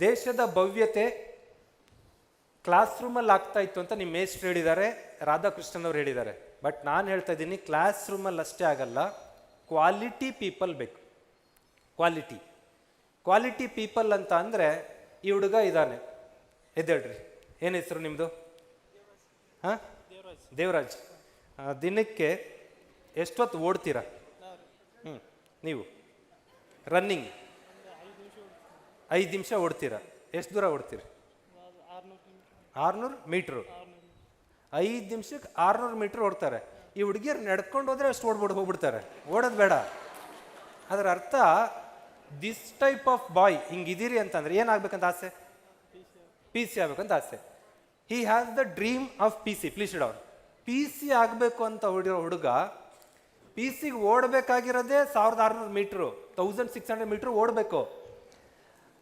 ದೇಶದ ಭವ್ಯತೆ ಕ್ಲಾಸ್ ರೂಮಲ್ಲಿ ಆಗ್ತಾ ಇತ್ತು ಅಂತ ನಿಮ್ಮ ಮೇಸ್ಟ್ರು ಹೇಳಿದ್ದಾರೆ ರಾಧಾಕೃಷ್ಣನ್ ಅವ್ರು ಹೇಳಿದ್ದಾರೆ. ಬಟ್ ನಾನು ಹೇಳ್ತಾ ಇದ್ದೀನಿ ಕ್ಲಾಸ್ ರೂಮಲ್ಲಿ ಅಷ್ಟೇ ಆಗಲ್ಲ ಕ್ವಾಲಿಟಿ ಪೀಪಲ್ ಬೇಕು. ಕ್ವಾಲಿಟಿ ಕ್ವಾಲಿಟಿ ಪೀಪಲ್ ಅಂತ ಅಂದರೆ, ಈ ಹುಡುಗ ಇದ್ದಾನೆ. ಎದ್ದೇಳ್ರಿ. ಏನು ಹೆಸರು ನಿಮ್ಮದು ಹಾಂ? ದೇವರಾಜ್. ದಿನಕ್ಕೆ ಎಷ್ಟೊತ್ತು ಓಡ್ತೀರಾ? ಹ್ಞೂ ನೀವು. ರನ್ನಿಂಗ್ ಐದು ನಿಮಿಷ ಓಡ್ತೀರಾ. ಎಷ್ಟು ದೂರ ಓಡ್ತೀರಿ? ಆರ್ನೂರು ಮೀಟ್ರು. ಐದು ನಿಮಿಷಕ್ಕೆ ಆರ್ನೂರು ಮೀಟ್ರ್ ಓಡ್ತಾರೆ. ಈ ಹುಡುಗಿಯರು ನಡ್ಕೊಂಡು ಹೋದ್ರೆ ಅಷ್ಟು ಓಡ್ಬಿಡ್ ಹೋಗ್ಬಿಡ್ತಾರೆ. ಓಡೋದು ಬೇಡ. ಅದರ ಅರ್ಥ ದಿಸ್ ಟೈಪ್ ಆಫ್ ಬಾಯ್ ಹಿಂಗಿದ್ದೀರಿ ಅಂತಂದ್ರೆ ಏನಾಗಬೇಕಂತ ಆಸೆ? ಪಿ ಸಿ ಆಗಬೇಕಂತ ಆಸೆ. He has the dream of P C please down P C ಆಗಬೇಕು ಅಂತ ಓಡಿರೋ ಹುಡುಗ ಪಿ ಸಿಗೆ ಓಡಬೇಕಾಗಿರೋದೇ ಸಾವಿರದ ಆರುನೂರು metre. Thousand six hundred metre ಓಡಬೇಕು.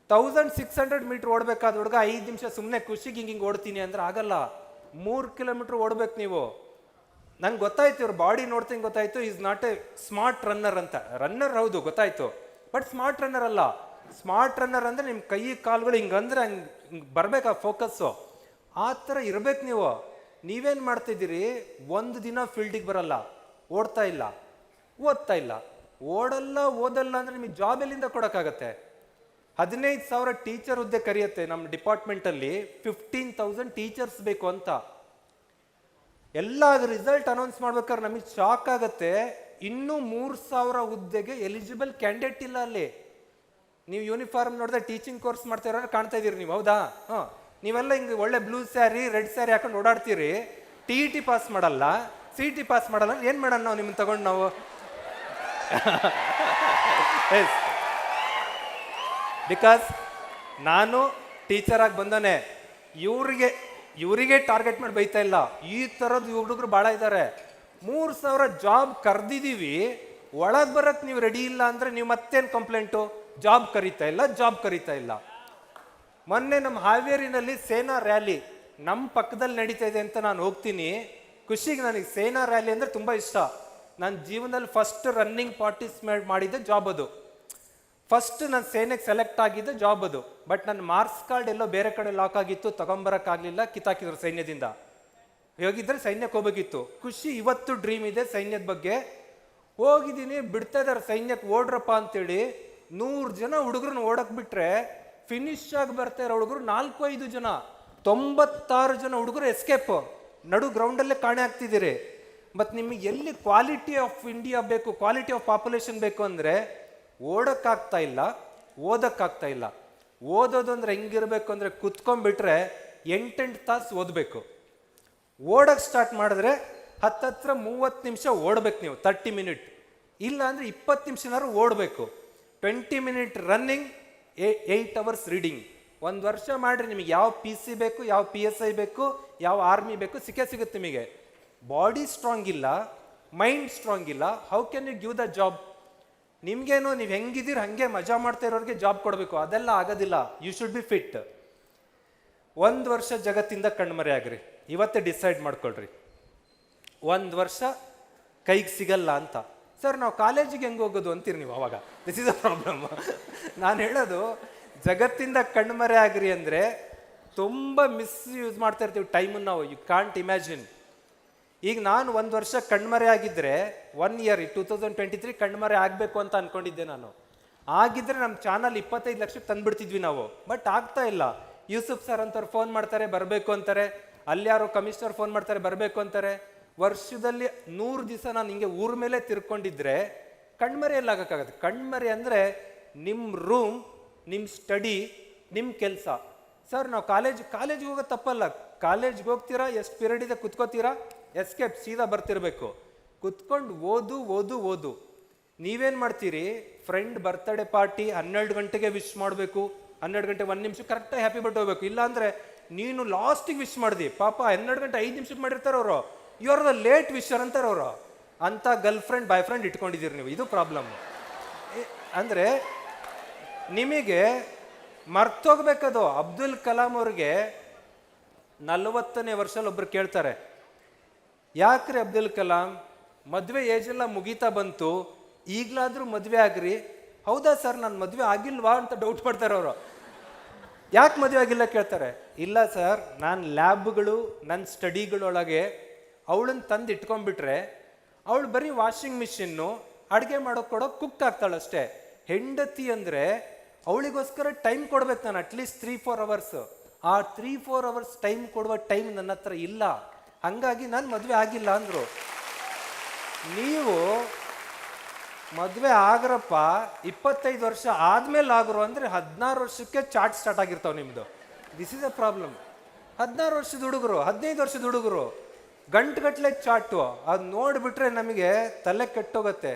ತೌಸಂಡ್ ಸಿಕ್ಸ್ ಹಂಡ್ರೆಡ್ ಮೀಟ್ರ್ ಓಡಬೇಕಾದ ಹುಡುಗ ಐದು ನಿಮಿಷ ಸುಮ್ಮನೆ ಖುಷಿಗೆ ಹಿಂಗೆ ಹಿಂಗೆ ಓಡ್ತೀನಿ ಅಂದ್ರೆ ಆಗಲ್ಲ. ಮೂರು ಕಿಲೋಮೀಟ್ರ್ ಓಡ್ಬೇಕು ನೀವು. ನಂಗೆ ಗೊತ್ತಾಯ್ತು ಇವ್ರ ಬಾಡಿ ನೋಡ್ತೀನಿ ಗೊತ್ತಾಯ್ತು is not a smart runner ಅಂತ. ರನ್ನರ್ ಹೌದು, ಗೊತ್ತಾಯ್ತು. ಬಟ್ ಸ್ಮಾರ್ಟ್ ರನ್ನರ್ ಅಲ್ಲ. ಸ್ಮಾರ್ಟ್ ರನ್ನರ್ ಅಂದ್ರೆ ನಿಮ್ಮ ಕೈ, ಕಾಲುಗಳು ಹಿಂಗಂದ್ರೆ ಹಂಗೆ, ಹಿಂಗೆ ಆ ಫೋಕಸ್ಸು ಆ ಥರ ಇರಬೇಕು ನೀವು. ನೀವೇನು ಮಾಡ್ತಿದ್ದೀರಿ? ಒಂದು ದಿನ ಫೀಲ್ಡಿಗೆ ಬರಲ್ಲ. ಓಡ್ತಾ ಇಲ್ಲ. ಓದ್ತಾ ಇಲ್ಲ. ಓಡಲ್ಲ, ಓದಲ್ಲ ಅಂದ್ರೆ ನಿಮಗೆ ಜಾಬ್ ಎಲ್ಲಿಂದ ಕೊಡೋಕ್ಕಾಗತ್ತೆ? ಹದಿನೈದು ಸಾವಿರ ಟೀಚರ್ ಹುದ್ದೆ ಕರೆಯುತ್ತೆ ನಮ್ಮ ಡಿಪಾರ್ಟ್ಮೆಂಟಲ್ಲಿ ಫಿಫ್ಟೀನ್ ತೌಸಂಡ್ ಟೀಚರ್ಸ್ ಬೇಕು ಅಂತ. ಎಲ್ಲ ರಿಸಲ್ಟ್ ಅನೌನ್ಸ್ ಮಾಡ್ಬೇಕಾದ್ರೆ ನಮಗೆ ಶಾಕ್ ಆಗುತ್ತೆ. ಇನ್ನೂ ಮೂರು ಸಾವಿರ ಹುದ್ದೆಗೆ ಎಲಿಜಿಬಲ್ ಕ್ಯಾಂಡಿಡೇಟ್ ಇಲ್ಲ ಅಲ್ಲಿ. ನೀವು ಯೂನಿಫಾರ್ಮ್ ನೋಡಿದ್ರೆ ಟೀಚಿಂಗ್ ಕೋರ್ಸ್ ಮಾಡ್ತಾ ಇರೋರು ಕಾಣ್ತಾ ಇದ್ದೀರಿ ನೀವು, ಹೌದಾ? ಹಾಂ. ನೀವೆಲ್ಲ ಹಿಂಗೆ ಒಳ್ಳೆ ಬ್ಲೂ ಸ್ಯಾರಿ ರೆಡ್ ಸ್ಯಾರಿ ಹಾಕೊಂಡು ಓಡಾಡ್ತೀರಿ. ಟಿ ಇ ಟಿ ಪಾಸ್ ಮಾಡಲ್ಲ. ಸಿ ಟಿ ಪಾಸ್ ಮಾಡಲ್ಲ ಏನು ಮಾಡೋಣ ನಾವು ನಿಮ್ಮನ್ನ ತಗೊಂಡು ನಾವು? ಎಸ್ ಬಿಕಾಸ್ ನಾನು ಟೀಚರಾಗಿ ಬಂದನೆ ಇವರಿಗೆ ಇವರಿಗೆ ಟಾರ್ಗೆಟ್ ಮಾಡಿ ಬೈತಾ ಇಲ್ಲ. ಈ ಥರದ್ದು ಹುಡುಗರು ಭಾಳ ಇದ್ದಾರೆ ಮೂರು ಸಾವಿರ ಜಾಬ್ ಕರೆದಿದ್ದೀವಿ ಒಳಗೆ ಬರಕ್ಕೆ ನೀವು ರೆಡಿ ಇಲ್ಲ ಅಂದರೆ ನೀವು ಮತ್ತೇನು ಕಂಪ್ಲೇಂಟು ಜಾಬ್ ಕರೀತಾ ಇಲ್ಲ ಜಾಬ್ ಕರೀತಾ ಇಲ್ಲ. ಮೊನ್ನೆ ನಮ್ಮ ಹಾವೇರಿನಲ್ಲಿ ಸೇನಾ ರ್ಯಾಲಿ ನಮ್ಮ ಪಕ್ಕದಲ್ಲಿ ನಡೀತಾ ಇದೆ ಅಂತ ನಾನು ಹೋಗ್ತೀನಿ. ಖುಷಿಗೆ ನನಗೆ ಸೇನಾ ರ್ಯಾಲಿ ಅಂದರೆ ತುಂಬ ಇಷ್ಟ. ನನ್ನ ಜೀವನದಲ್ಲಿ ಫಸ್ಟ್ ರನ್ನಿಂಗ್ ಪಾರ್ಟಿಸಿಪೇಟ್ ಮಾಡಿದ್ದೆ ಜಾಬ್ ಅದು. ಫಸ್ಟ್ ನಾನು ಸೇನೆಗೆ ಸೆಲೆಕ್ಟ್ ಆಗಿದ್ದು ಜಾಬ್ ಅದು. ಬಟ್ ನನ್ನ ಮಾರ್ಕ್ಸ್ ಕಾರ್ಡ್ ಎಲ್ಲೋ ಬೇರೆ ಕಡೆ ಲಾಕ್ ಆಗಿತ್ತು, ತಗೊಂಬರೋಕ್ಕಾಗಲಿಲ್ಲ, ಕಿತ್ತಾಕಿದ್ರು ಸೈನ್ಯದಿಂದ. ಹೋಗಿದ್ರೆ ಸೈನ್ಯಕ್ಕೆ ಹೋಗಬೇಕಿತ್ತು. ಖುಷಿ, ಇವತ್ತು ಡ್ರೀಮ್ ಇದೆ ಸೈನ್ಯದ ಬಗ್ಗೆ. ಹೋಗಿದ್ದೀನಿ, ಬಿಡ್ತಾ ಇದಾರೆ ಸೈನ್ಯಕ್ಕೆ, ಓಡ್ರಪ್ಪ ಅಂತೇಳಿ. ನೂರು ಜನ ಹುಡುಗರನ್ನ ಓಡಕ್ ಬಿಟ್ರೆ ಫಿನಿಶ್ ಆಗಿ ಬರ್ತಾ ಇರೋ ಹುಡುಗರು ನಾಲ್ಕು, ಐದು ಜನ. ತೊಂಬತ್ತಾರು ಜನ ಹುಡುಗರು ಎಸ್ಕೇಪ್ ನಡು ಗ್ರೌಂಡಲ್ಲೇ ಕಾಣೆ ಆಗ್ತಿದ್ದೀರಿ ಮತ್ತು ನಿಮಗೆ ಎಲ್ಲಿ ಕ್ವಾಲಿಟಿ ಆಫ್ ಇಂಡಿಯಾ ಬೇಕು ಕ್ವಾಲಿಟಿ ಆಫ್ ಪಾಪ್ಯುಲೇಷನ್ ಬೇಕು ಅಂದರೆ ಓಡೋಕ್ಕಾಗ್ತಾ ಇಲ್ಲ, ಓದೋಕ್ಕಾಗ್ತಾ ಇಲ್ಲ. ಓದೋದು ಅಂದ್ರೆ ಹೆಂಗಿರಬೇಕು ಅಂದರೆ ಕುತ್ಕೊಂಡ್ಬಿಟ್ರೆ ಎಂಟೆಂಟು ತಾಸು ಓದಬೇಕು. ಓಡಕ್ಕೆ ಸ್ಟಾರ್ಟ್ ಮಾಡಿದ್ರೆ ಹತ್ತತ್ರ ಮೂವತ್ತು ನಿಮಿಷ ಓಡ್ಬೇಕು ನೀವು ತರ್ಟಿ ಮಿನಿಟ್ ಇಲ್ಲ ಅಂದರೆ ಇಪ್ಪತ್ತು ನಿಮಿಷನಾದ್ರು ಓಡಬೇಕು. Twenty minute running eight hours reading ಒಂದು ವರ್ಷ ಮಾಡಿರಿ, ನಿಮಗೆ ಯಾವ ಪಿ ಸಿ ಬೇಕು, ಯಾವ ಪಿ ಎಸ್ ಐ ಬೇಕು, ಯಾವ ಆರ್ಮಿ ಬೇಕು, ಸಿಕ್ಕೇ ಸಿಗುತ್ತೆ ನಿಮಗೆ. ಬಾಡಿ ಸ್ಟ್ರಾಂಗ್ ಇಲ್ಲ ಮೈಂಡ್ ಸ್ಟ್ರಾಂಗ್ ಇಲ್ಲ. How can you give the job ನಿಮ್ಗೇನು ನೀವು ಹೆಂಗಿದ್ದೀರಿ ಹಂಗೆ ಮಜಾ ಮಾಡ್ತಾ ಇರೋರಿಗೆ ಜಾಬ್ ಕೊಡಬೇಕು. ಅದೆಲ್ಲ ಆಗೋದಿಲ್ಲ. ಯು ಶುಡ್ ಬಿ ಫಿಟ್ ಒಂದು ವರ್ಷ ಜಗತ್ತಿಂದ ಕಣ್ಮರೆ ಆಗ್ರಿ. ಇವತ್ತೇ ಡಿಸೈಡ್ ಮಾಡ್ಕೊಳ್ರಿ. ಒಂದು ವರ್ಷ ಕೈಗೆ ಸಿಗಲ್ಲ ಅಂತ. ಸರ್ ನಾವು ಕಾಲೇಜಿಗೆ ಹೆಂಗೆ ಹೋಗೋದು ಅಂತೀರಿ ನೀವು ಅವಾಗ? ದಿಸ್ ಇಸ್ ಅ ಪ್ರಾಬ್ಲಮ್ ನಾನು ಹೇಳೋದು, ಜಗತ್ತಿಂದ ಕಣ್ಮರೆ ಆಗ್ರಿ ಅಂದರೆ ತುಂಬ ಮಿಸ್ಯೂಸ್ ಮಾಡ್ತಾ ಇರ್ತೀವಿ. ಟೈಮನ್ನು ನಾವು ಯು ಕಾಂಟ್ ಇಮ್ಯಾಜಿನ್ ಈಗ ನಾನು ಒಂದು ವರ್ಷ ಕಣ್ಮರೆ ಆಗಿದ್ದರೆ one year two thousand twenty three ಕಣ್ಮರೆ ಆಗಬೇಕು ಅಂತ ಅನ್ಕೊಂಡಿದ್ದೆ ನಾನು. ಆಗಿದ್ರೆ ನಮ್ಮ ಚಾನಲ್ ಇಪ್ಪತ್ತೈದು ಲಕ್ಷಕ್ಕೆ ತಂದ್ಬಿಡ್ತಿದ್ವಿ ನಾವು. ಬಟ್ ಆಗ್ತಾ ಇಲ್ಲ. ಯೂಸುಫ್ ಸರ್ ಅಂತವ್ರು ಫೋನ್ ಮಾಡ್ತಾರೆ, ಬರಬೇಕು ಅಂತಾರೆ. ಅಲ್ಲಿ ಯಾರೋ ಕಮಿಷನರ್ ಫೋನ್ ಮಾಡ್ತಾರೆ, ಬರಬೇಕು ಅಂತಾರೆ. ವರ್ಷದಲ್ಲಿ ನೂರು ದಿವಸ ನಾನು ಹಿಂಗೆ ಊರ ಮೇಲೆ ತಿರ್ಕೊಂಡಿದ್ರೆ ಕಣ್ಮರೆ ಎಲ್ಲ ಆಗಕ್ಕಾಗತ್ತೆ. ಕಣ್ಮರೆ ಅಂದರೆ ನಿಮ್ಮ ರೂಮ್ ನಿಮ್ಮ ಸ್ಟಡಿ ನಿಮ್ಮ ಕೆಲಸ. ಸರ್ ನಾವು ಕಾಲೇಜ್ ಕಾಲೇಜ್ಗೆ ಹೋಗೋದು ತಪ್ಪಲ್ಲ. ಕಾಲೇಜ್ಗೆ ಹೋಗ್ತೀರಾ, ಎಷ್ಟು ಪೀರಿಯಡ್ ಇದೆ ಕುತ್ಕೋತೀರಾ? ಎಸ್ಕೇಪ್ ಸೀದಾ ಬರ್ತಿರ್ಬೇಕು. ಕುತ್ಕೊಂಡು ಓದು ಓದು ಓದು. ನೀವೇನು ಮಾಡ್ತೀರಿ? ಫ್ರೆಂಡ್ ಬರ್ತ್ಡೇ ಪಾರ್ಟಿ ಹನ್ನೆರಡು ಗಂಟೆಗೆ ವಿಶ್ ಮಾಡಬೇಕು. ಹನ್ನೆರಡು ಗಂಟೆ ಒಂದು ನಿಮಿಷ ಕರೆಕ್ಟಾಗಿ ಹ್ಯಾಪಿ ಬರ್ತ್ ಹೋಗ್ಬೇಕು. ಇಲ್ಲಾಂದರೆ ನೀನು ಲಾಸ್ಟಿಗೆ ವಿಶ್ ಮಾಡಿದಿ. ಪಾಪ ಹನ್ನೆರಡು ಗಂಟೆ ಐದು ನಿಮಿಷಕ್ಕೆ ಮಾಡಿರ್ತಾರೆ ಅವರು. ಇವ್ರ ದ ಲೇಟ್ ವಿಶರ್ ಅಂತಾರೆ ಅವರು. ಅಂಥ ಗರ್ಲ್ ಫ್ರೆಂಡ್ ಬಾಯ್ ಫ್ರೆಂಡ್ ಇಟ್ಕೊಂಡಿದ್ದೀರಿ ನೀವು. ಇದು ಪ್ರಾಬ್ಲಮ್ ಅಂದರೆ ನಿಮಗೆ ಮರ್ತೋಗ್ಬೇಕದು. ಅಬ್ದುಲ್ ಕಲಾಂ ಅವ್ರಿಗೆ ನಲವತ್ತನೇ ವರ್ಷದಲ್ಲಿ ಒಬ್ರು ಕೇಳ್ತಾರೆ ಯಾಕ್ರಿ ಅಬ್ದುಲ್ ಕಲಾಂ? ಮದುವೆ ಏಜೆಲ್ಲ ಮುಗೀತಾ ಬಂತು. ಈಗಲಾದರೂ ಮದುವೆ ಆಗ್ರಿ. ಹೌದಾ ಸರ್, ನಾನು ಮದುವೆ ಆಗಿಲ್ವಾ ಅಂತ ಡೌಟ್ ಮಾಡ್ತಾರೆ ಅವರು. ಯಾಕೆ ಮದುವೆ ಆಗಿಲ್ಲ ಕೇಳ್ತಾರೆ. ಇಲ್ಲ ಸರ್, ನಾನು ಲ್ಯಾಬ್ಗಳು ನನ್ನ ಸ್ಟಡಿಗಳೊಳಗೆ ಅವಳನ್ನ ತಂದು ಇಟ್ಕೊಂಡ್ಬಿಟ್ರೆ ಅವಳು ಬರೀ ವಾಷಿಂಗ್ ಮಿಷಿನ್ನು ಅಡುಗೆ ಮಾಡೋಕೆ ಕೊಡೋ ಕುಕ್ ಆಗ್ತಾಳಷ್ಟೇ. ಹೆಂಡತಿ ಅಂದರೆ ಅವಳಿಗೋಸ್ಕರ ಟೈಮ್ ಕೊಡ್ಬೇಕು ನಾನು at least three four hours ಆ ತ್ರೀ ಫೋರ್ ಅವರ್ಸ್ ಟೈಮ್ ಕೊಡುವ ಟೈಮ್ ನನ್ನ ಹತ್ರ ಇಲ್ಲ. ಹಂಗಾಗಿ ನಾನು ಮದುವೆ ಆಗಿಲ್ಲ ಅಂದರು. ನೀವು ಮದುವೆ ಆಗ್ರಪ್ಪ ಇಪ್ಪತ್ತೈದು ವರ್ಷ ಆದಮೇಲೆ ಆಗ್ರು ಅಂದರೆ ಹದಿನಾರು ವರ್ಷಕ್ಕೆ ಚಾಟ್ ಸ್ಟಾರ್ಟ್ ಆಗಿರ್ತಾವೆ ನಿಮ್ಮದು ದಿಸ್ ಇಸ್ ಅ ಪ್ರಾಬ್ಲಮ್ ಹದಿನಾರು ವರ್ಷದ ಹುಡುಗರು, ಹದಿನೈದು ವರ್ಷದ ಹುಡುಗರು ಗಂಟುಗಟ್ಟಲೆ ಚಾಟು. ಅದು ನೋಡಿಬಿಟ್ರೆ ನಮಗೆ ತಲೆ ಕೆಟ್ಟೋಗತ್ತೆ.